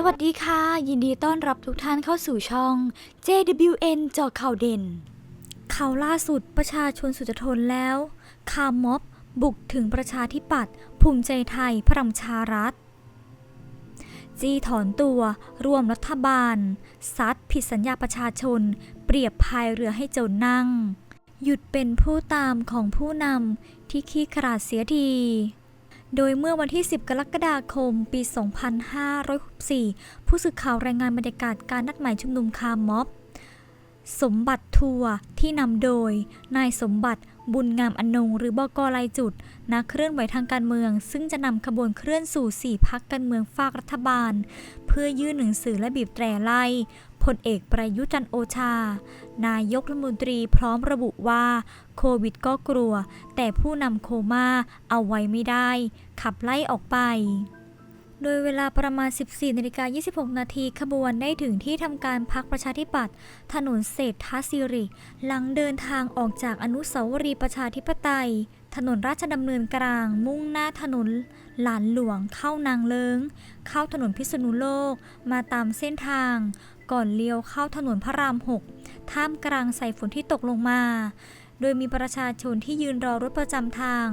สวัสดีค่ะ ยินดีต้อนรับทุกท่านเข้าสู่ช่อง JWN จอข่าวเด่น ข่าวล่าสุดประชาชนสุจทนแล้ว คาร์ม็อบ บุกถึงประชาธิปัตย์ภูมิใจไทยพลังชารัฐ จีถอนตัวร่วมรัฐบาล ซัดผิดสัญญาประชาชน เปรียบพายเรือให้โจรนั่ง หยุดเป็นผู้ตามของผู้นำที่ขี้ขลาดเสียที โดยเมื่อวันที่ 10 กรกฎาคม ปี 2564 ผู้สื่อข่าวรายงานบรรยากาศการนัดหมายชุมนุมคาร์ม็อบ สมบัติทัวร์ที่นำโดย นายสมบัติบุญงามอนงหรือบอกลายจุด นักเคลื่อนไหวทางการเมือง ซึ่งจะนำขบวนเคลื่อนสู่ 4 พักการเมืองฝากรัฐบาล เพื่อยื่นหนังสือและบีบแตรไล่ ลเอกประยุจันโอชา นายกรัฐมนตรีพร้อมระบุว่า โควิดก็กลัว แต่ผู้นำโคม่าเอาไว้ไม่ได้ ขับไล่ออกไปโดยเวลาประมาณ 14นาฬิกา26 นาทีขบวนได้ถึงที่ทำการพักประชาธิปัตย์ถนนเศรษฐศิริ หลังเดินทางออกจากอนุสาวรีย์ประชาธิปไตย ถนนราชดำเนินกลาง มุ่งหน้าถนนหลานหลวงเข้านางเลิง เข้าถนนพิษณุโลก มาตามเส้นทาง ก่อนเลี้ยวเข้าถนนพระราม6ท่ามกลางสายฝนที่ตกลงมา โดยมีประชาชนที่ยืนรอรถประจำทาง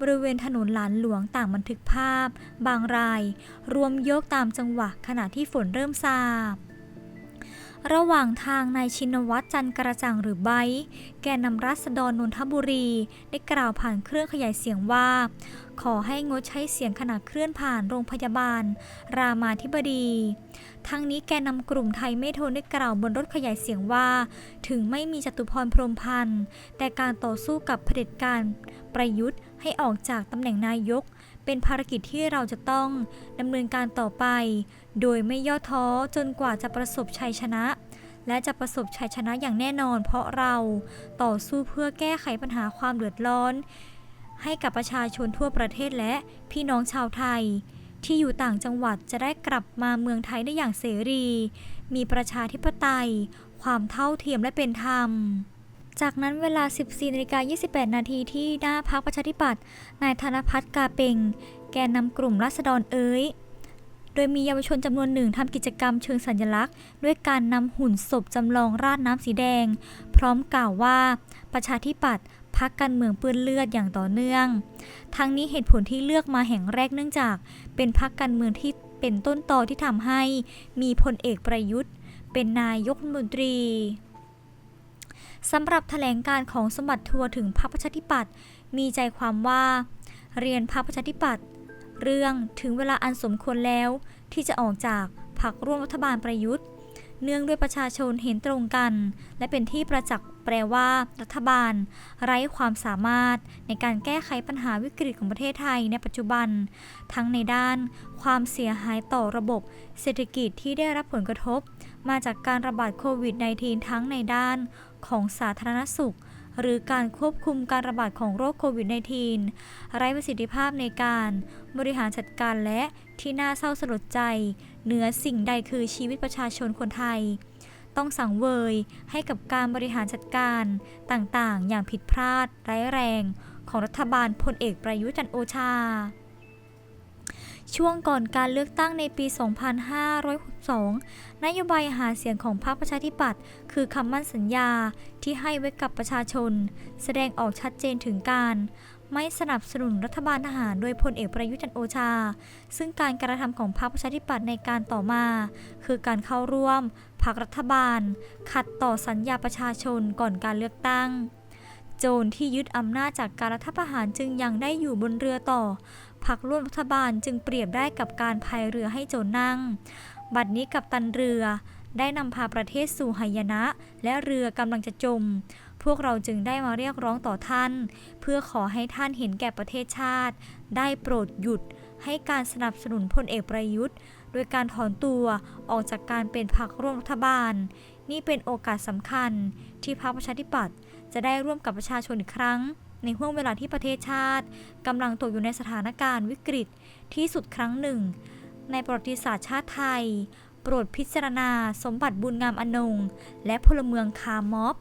บริเวณถนนหลานหลวงต่างบันทึกภาพ บางราย รวมโยกตามจังหวะขณะที่ฝนเริ่มซาระหว่างทางนายชินวัตรจันกระจ่างหรือไบแกนนำรัษฎรนนทบุรี ได้กล่าวผ่านเครื่องขยายเสียงว่า ขอให้งดใช้เสียงขณะเคลื่อนผ่านโรงพยาบาล รามาธิบดี ทั้งนี้แกนนำกลุ่มไทยไม่ทนได้กล่าวบนรถขยายเสียงว่า ถึงไม่มีจตุพรพรมพันธ์ แต่การต่อสู้กับเผด็จการประยุทธ์ให้ออกจากตำแหน่งนายก เป็นภารกิจที่เราจะต้องดำเนินการต่อไป โดยไม่ย่อท้อจนกว่าจะประสบชัยชนะและจะประสบชัยชนะอย่างแน่นอน เพราะเราต่อสู้เพื่อแก้ไขปัญหาความเดือดร้อน ให้กับประชาชนทั่วประเทศและพี่น้องชาวไทย ที่อยู่ต่างจังหวัดจะได้กลับมาเมืองไทยได้อย่างเสรี มีประชาธิปไตย ความเท่าเทียมและเป็นธรรม จากนั้นเวลา 14นาฬิกา28 นาทีที่หน้าพักประชาธิปัตย์นายธนพัฒน์กาเปงแกนนำกลุ่มราษฎรเอ้ยโดยมีเยาวชนจำนวนหนึ่งทำกิจกรรมเชิงสัญลักษณ์ ด้วยการนำหุ่นศพจำลองราดน้ำสีแดง พร้อมกล่าวว่า ประชาธิปัตย์ พักการเมืองเปื้อนเลือดอย่างต่อเนื่อง ทั้งนี้เหตุผลที่เลือกมาแห่งแรกเนื่องจาก เป็นพักการเมืองที่เป็นต้นตอที่ทำให้มีพลเอกประยุทธ์ เป็นนายกรัฐมนตรีสำหรับแถลงการของสมบัติทัวร์ถึงพรรคประชาธิปัตย์มีใจความว่า เรียนพรรคประชาธิปัตย์เรื่องถึงเวลาอันสมควรแล้ว ที่จะออกจากพรรคร่วมรัฐบาลประยุทธ์ เนื่องด้วยประชาชนเห็นตรงกัน และเป็นที่ประจักษ์ แปลว่า รัฐบาล ไร้ความสามารถในการแก้ไขปัญหาวิกฤตของประเทศไทยในปัจจุบัน ทั้งในด้าน ความเสียหายต่อระบบ เศรษฐกิจที่ได้รับผลกระทบ มาจากการระบาดโควิด -19 ทั้งในด้านของสาธารณสุข หรือการควบคุมการระบาดของโรคโควิด -19 ไร้ประสิทธิภาพในการบริหารจัดการและที่น่าเศร้าสลดใจ เหนือสิ่งใดคือชีวิตประชาชนคนไทย ต้องสังเวยให้กับการบริหารจัดการต่างๆ อย่างผิดพลาดร้ายแรง ของรัฐบาลพลเอกประยุทธ์จันโอชา ช่วงก่อนการเลือกตั้งในปี 2562 นโยบายหาเสียงของพรรคประชาธิปัตย์คือคำมั่นสัญญาที่ให้ไว้กับประชาชน แสดงออกชัดเจนถึงการ ไม่สนับสนุนรัฐบาลทหารโดยพลเอกประยุทธ์จันโอชา ซึ่งการกระทำของพรรคประชาธิปัตย์ในการต่อมา คือการเข้าร่วมพรรครัฐบาล ขัดต่อสัญญาประชาชนก่อนการเลือกตั้ง โจรที่ยึดอำนาจจากการรัฐประหารจึงยังได้อยู่บนเรือต่อพรรคร่วมรัฐบาลจึงเปรียบได้กับการพายเรือให้โจรนั่ง บัดนี้กับตันเรือได้นำพาประเทศสู่หายนะ และเรือกำลังจะจม พวกเราจึงได้มาเรียกร้องต่อท่าน เพื่อขอให้ท่านเห็นแก่ประเทศชาติ ได้โปรดหยุดให้การสนับสนุนพลเอกประยุทธ์ โดยการถอนตัวออกจากการเป็นพรรคร่วมรัฐบาล นี่เป็นโอกาสสำคัญที่พรรคประชาธิปัตย์จะได้ร่วมกับประชาชนอีกครั้ง ในห่วงเวลาที่ประเทศชาติกำลังตกอยู่ในสถานการณ์วิกฤตที่สุดครั้งหนึ่ง ในประวัติศาสตร์ชาติไทย โปรดพิจารณาสมบัติบุญงามอนงและพลเมืองคาร์ม็อบ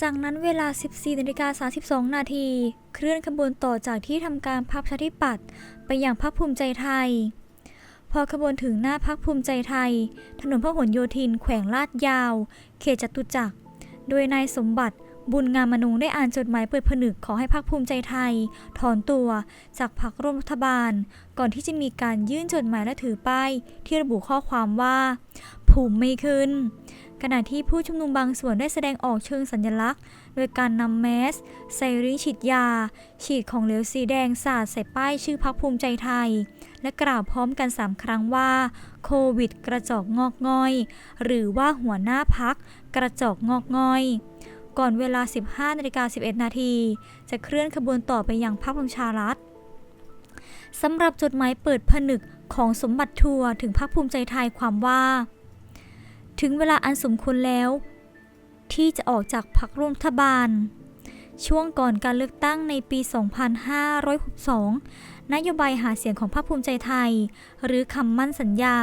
จากนั้นเวลา 14นาฬิกา32 นาที เคลื่อนขบวนต่อจากที่ทำการพรรคชาธิปัตย์ไปยังพรรคภูมิใจไทย พอขบวนถึงหน้าพักภูมิใจไทย ถนนพหลโยธิน แขวงลาดยาว เขตจตุจักร โดยนายสมบัติบุญงามมนุงได้อ่านจดหมายเปิดผนึกขอให้พักภูมิใจไทย ถอนตัวจากพักร่วมรัฐบาล ก่อนที่จะมีการยื่นจดหมายและถือป้าย ที่ระบุข้อความว่า ภูมิไม่ขึ้น ณะที่ผู้ชุมนุมบางส่วนได้แสดงออกเชิงสัญลักษณ์ โดยการนำแมส ใส่ริ้งฉีดยา ฉีดของเหลวสีแดงสาดใส่ป้ายชื่อพักภูมิใจไทย และกล่าวพร้อมกัน 3 ครั้งว่า โควิดกระจอกงอกง่อย หรือว่าหัวหน้าพักกระจอกงอกง่อย ก่อนเวลา 15นาฬิกา11 นาที จะเคลื่อนขบวนต่อไปยังพักประชารัฐสำหรับจดหมายเปิดผนึกของสมบัติทัวร์ถึงพักภูมิใจไทยความว่า ถึงเวลาอันสมควรแล้ว ที่จะออกจากพักร่วมรัฐบาล ช่วงก่อนการเลือกตั้งในปี 2562 นโยบายหาเสียงของพรรคภูมิใจไทย หรือคำมั่นสัญญา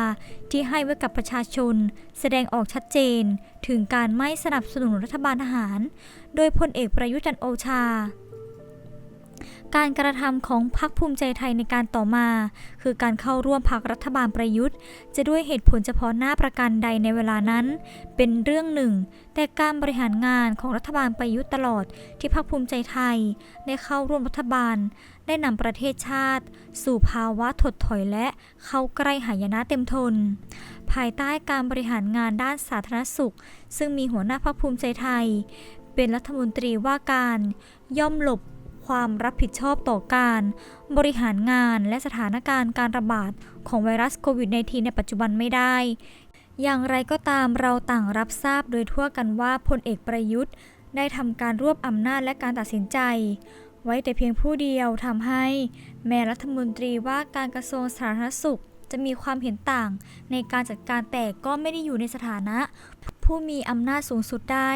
ที่ให้ไว้กับประชาชน แสดงออกชัดเจน ถึงการไม่สนับสนุนรัฐบาลทหาร โดยพลเอกประยุจันโอชา การกระทำของพรรคภูมิใจไทยในการต่อมา คือการเข้าร่วมพรรครัฐบาลประยุทธ์ จะด้วยเหตุผลเฉพาะหน้าประการใดในเวลานั้น เป็นเรื่องหนึ่ง แต่การบริหารงานของรัฐบาลประยุทธ์ตลอดที่พรรคภูมิใจไทย ได้เข้าร่วมรัฐบาล ได้นำประเทศชาติ สู่ภาวะถดถอยและเข้าใกล้หายนะเต็มทน ภายใต้การบริหารงานด้านสาธารณสุข ซึ่งมีหัวหน้าพรรคภูมิใจไทย เป็นรัฐมนตรีว่าการย่อมหลบ ความรับผิดชอบต่อการ บริหารงานและสถานการณ์การระบาดของไวรัสโควิด -19 ในปัจจุบันไม่ได้ อย่างไรก็ตามเราต่างรับทราบโดยทั่วกันว่าพลเอกประยุทธ์ ได้ทำการรวบอำนาจและการตัดสินใจ ไว้แต่เพียงผู้เดียวทำให้ แม้รัฐมนตรีว่าการกระทรวงสาธารณสุข จะมีความเห็นต่าง ในการจัดการแต่ก็ไม่ได้อยู่ในสถานะ ผู้มีอำนาจสูงสุดได้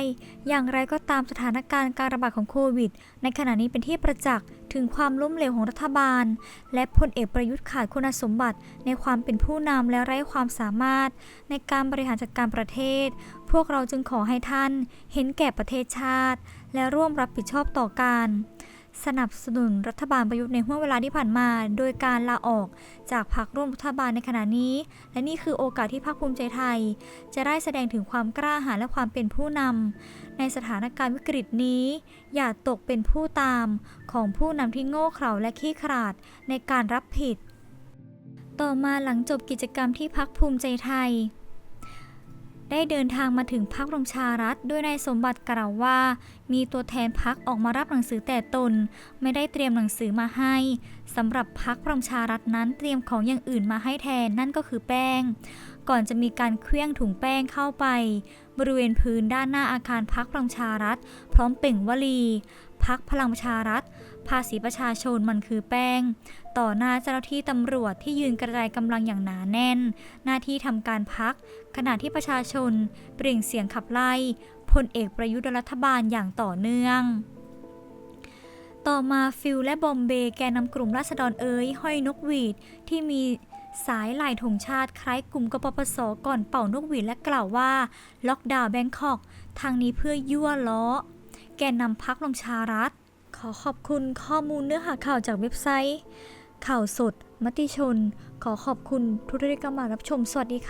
อย่างไรก็ตามสถานการณ์การระบาดของโควิด ในขณะนี้เป็นที่ประจักษ์ถึงความล้มเหลวของรัฐบาล และพลเอกประยุทธ์ขาดคุณสมบัติในความเป็นผู้นำและไร้ความสามารถ ในการบริหารจัดการประเทศ พวกเราจึงขอให้ท่าน เห็นแก่ประเทศชาติ และร่วมรับผิดชอบต่อการ สนับสนุนรัฐบาลประยุทธ์ในห่วงเวลาที่ผ่านมา โดยการลาออกจากพรรคร่วมรัฐบาลในขณะนี้ และนี่คือโอกาสที่พรรคภูมิใจไทย จะได้แสดงถึงความกล้าหาญและความเป็นผู้นำในสถานการณ์วิกฤตนี้ อย่าตกเป็นผู้ตามของผู้นำที่โง่เขลาและขี้ขลาดในการรับผิด ต่อมาหลังจบกิจกรรมที่พักภูมิใจไทย ได้เดินทางมาถึงพักระชารัฐโดยนายสมบัติกล่าวว่า มีตัวแทนพักออกมารับหนังสือแต่ตน ไม่ได้เตรียมหนังสือมาให้สำหรับพักประชารัฐนั้นเตรียมของอย่างอื่นมาให้แทนนั่นก็คือแป้ง ก่อนจะมีการเคลื่องถุงแป้งเข้าไป บริเวณพื้นด้านหน้าอาคารพักประชารัฐ พร้อมเป่งวลี พักพลังประชารัฐ ภาษีประชาชนมันคือแป้ง ต่อหน้าเจ้าหน้าที่ตำรวจที่ยืนกระจายกำลังอย่างหนาแน่น หน้าที่ทำการพัก ขณะที่ประชาชน เปล่งเสียงขับไล่พลเอกประยุทธ์รัฐบาลอย่างต่อเนื่อง ต่อมาฟิลและบอมเบย์แกนนำกลุ่มราษฎรเอ๋ยห้อยนกหวีดที่มีสายลายธงชาติคล้ายกลุ่มกปปสก่อนเป่านกหวีดและกล่าวว่า ล็อกดาวน์แบงคอก ทางนี้เพื่อยั่วล้อ แกนนำพักลงชารัฐ ขอขอบคุณข้อมูลเนื้อหาข่าวจากเว็บไซต์ ข่าวสด มติชน ขอขอบคุณทุกท่านที่เข้ามารับชม สวัสดีค่ะ